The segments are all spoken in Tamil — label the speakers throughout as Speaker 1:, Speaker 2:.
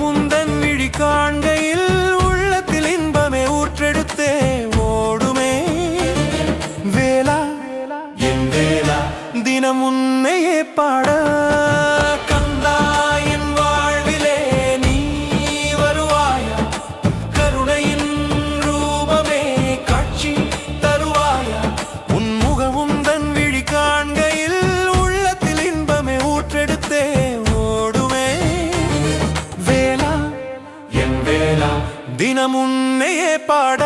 Speaker 1: உன் விழி காண்கையில் உள்ளத்தில் இன்பமே ஊற்றெடுத்தே ஓடுமே. வேளா என் வேளா தினம் உன்னையே பாட முன்னையே பாட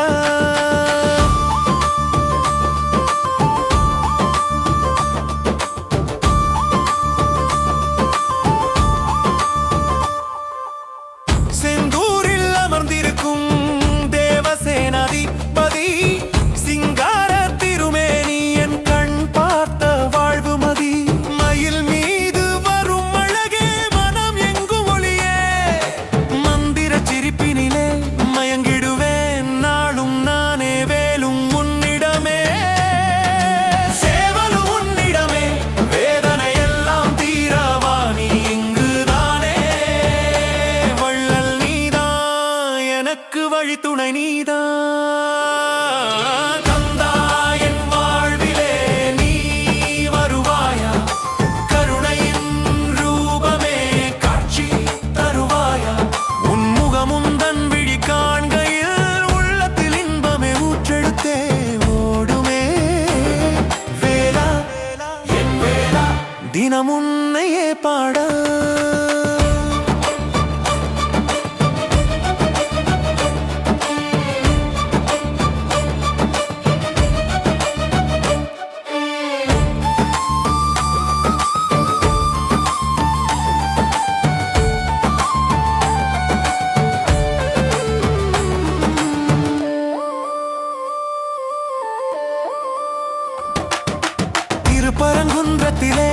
Speaker 1: வழி துணை நீதான் கந்தா என் வாழ்விலே நீ வருவாயா? கருணையின் ரூபமே காட்சி தருவாயா? உன் முகமும் விழி காண்கையில் உள்ளத்தில் இன்பமே ஊற்றெடுத்தே ஓடுமே. வேளா என் பாட. തിരുപ്പരങ്കുன்றത്തിലെ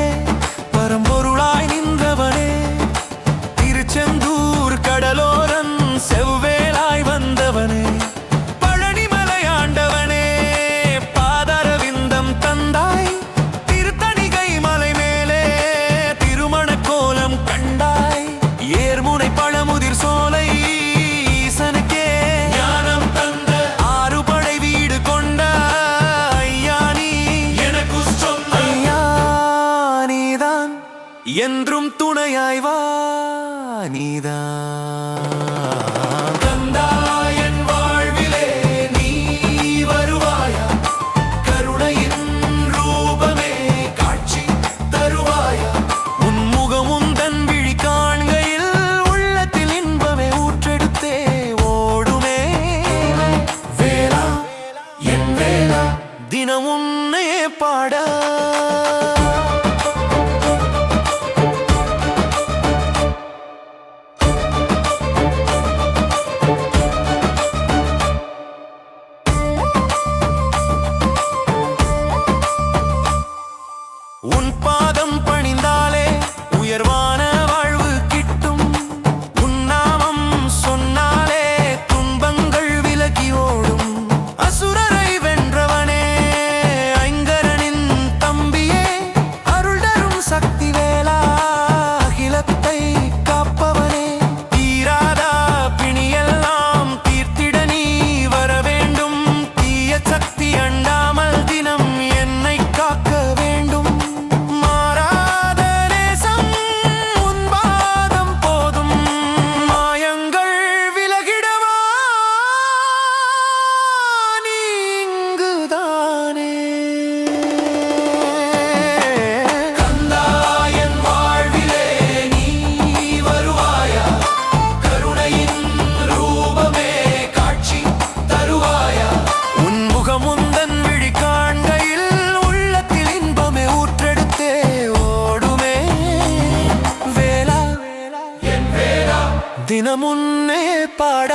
Speaker 1: என்றும் துணையாய் வா நீதான் கந்தா என் வாழ்விலே நீ வருவாயா? கருணையின் ரூபமே காட்சி தருவாயா? உன் முகமும் தன் விழி காண்கையில் உள்ளத்தில் இன்பமே ஊற்றெடுத்தே ஓடுமே. வேளா என் வேளா. தினம் உன்னையே பாட. தினமுன்னே பாட.